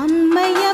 அம்மையா